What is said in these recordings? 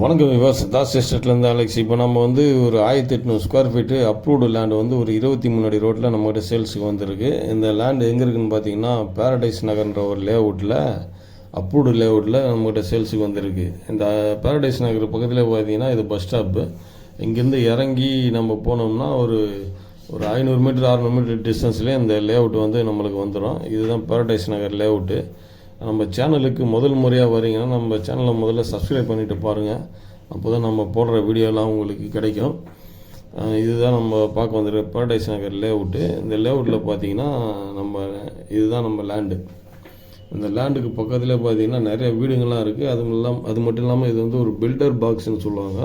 வணக்கம் விவாஸ். தாஸ் எஸ்டேட்லேருந்து அலெக்ஸ். இப்போ நம்ம வந்து ஒரு ஆயிரத்தி எட்நூறு ஸ்கொயர் ஃபீட்டு அப்ரூவ்டு லேண்டு வந்து ஒரு இருபத்தி முன்னாடி அடி ரோட்டில் நம்மகிட்ட சேல்ஸுக்கு வந்திருக்கு. இந்த லேண்டு எங்கே இருக்குன்னு பார்த்தீங்கன்னா பேரடைஸ் நகர்ன்ற ஒரு லேஅவுட்டில் அப்ரூவ்டு லேஅவுட்டில் நம்மகிட்ட சேல்ஸுக்கு வந்திருக்கு. இந்த பேரடைஸ் நகர் பக்கத்தில் பார்த்தீங்கன்னா இது பஸ் ஸ்டாப்பு இங்கேருந்து இறங்கி நம்ம போனோம்னா ஒரு ஒரு ஐநூறு மீட்டர் அறுநூறு மீட்டர் டிஸ்டன்ஸ்லேயே இந்த லேஅவுட் வந்து நம்மளுக்கு வந்துடும் இதுதான் பேரடைஸ் நகர் லேஅவுட்டு நம்ம சேனலுக்கு முதல் முறையாக வரீங்கன்னா நம்ம சேனலை முதல்ல சப்ஸ்கிரைப் பண்ணிவிட்டு பாருங்கள் அப்போ தான் நம்ம போடுற வீடியோலாம் உங்களுக்கு கிடைக்கும். இதுதான் நம்ம பார்க்க வந்துருக்க பேரடைஸ் நகர் லேஅவுட்டு இந்த லேஅவுட்டில் பார்த்தீங்கன்னா நம்ம இதுதான் நம்ம லேண்டு இந்த லேண்டுக்கு பக்கத்தில் பார்த்தீங்கன்னா நிறைய வீடுங்கள்லாம் இருக்குது அது இல்லாமல் அது மட்டும் இல்லாமல் இது வந்து ஒரு பில்டர் பாக்ஸ்னு சொல்லுவாங்க.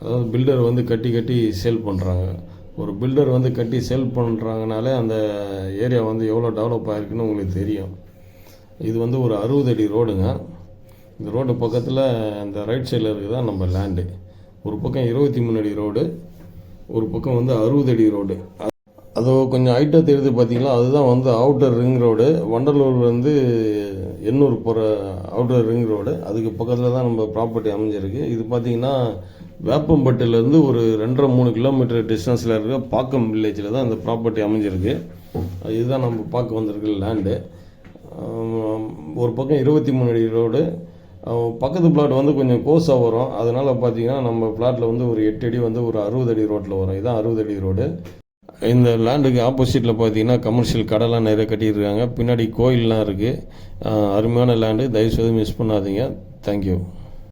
அதாவது பில்டர் வந்து கட்டி கட்டி சேல் பண்ணுறாங்க ஒரு பில்டர் வந்து கட்டி சேல் பண்ணுறாங்கனாலே அந்த ஏரியா வந்து எவ்வளோ டெவலப் ஆகிருக்குன்னு உங்களுக்கு தெரியும். இது வந்து ஒரு அறுபது அடி ரோடுங்க. இந்த ரோடு பக்கத்தில் இந்த ரைட் சைடில் இருக்குதா நம்ம லேண்டு ஒரு பக்கம் இருபத்தி மூணு அடி ரோடு ஒரு பக்கம் வந்து அறுபது அடி ரோடு. அது கொஞ்சம் ஹைட்டாக தெரியுது பார்த்தீங்களா அதுதான் வந்து அவுட்டர் ரிங் ரோடு வண்டலூர்லேருந்து எண்ணூர் போகிற அவுட்டர் ரிங் ரோடு அதுக்கு பக்கத்தில் தான் நம்ம ப்ராப்பர்ட்டி அமைஞ்சிருக்கு. இது பார்த்தீங்கன்னா வேப்பம்பட்டிலேருந்து ஒரு ரெண்டரை மூணு கிலோமீட்டர் டிஸ்டன்ஸில் இருக்க பாக்கம் வில்லேஜில் தான் இந்த ப்ராப்பர்ட்டி அமைஞ்சிருக்கு. இதுதான் நம்ம பார்க்க வந்திருக்கு லேண்டு ஒரு பக்கம் இருபத்தி மூணு அடி ரோடு பக்கத்து பிளாட் வந்து கொஞ்சம் கோஸாக வரும். அதனால் பார்த்தீங்கன்னா நம்ம பிளாட்டில் வந்து ஒரு எட்டு அடி வந்து ஒரு அறுபது அடி ரோட்டில் வரும். இதுதான் அறுபது அடி ரோடு இந்த லேண்டுக்கு ஆப்போசிட்டில் பார்த்தீங்கன்னா கமர்ஷியல் கடைலாம் நிறைய கட்டியிருக்காங்க. பின்னாடி கோயிலெலாம் இருக்குது அருமையான லேண்டு தயவுசெய்து மிஸ் பண்ணாதீங்க. தேங்க்யூ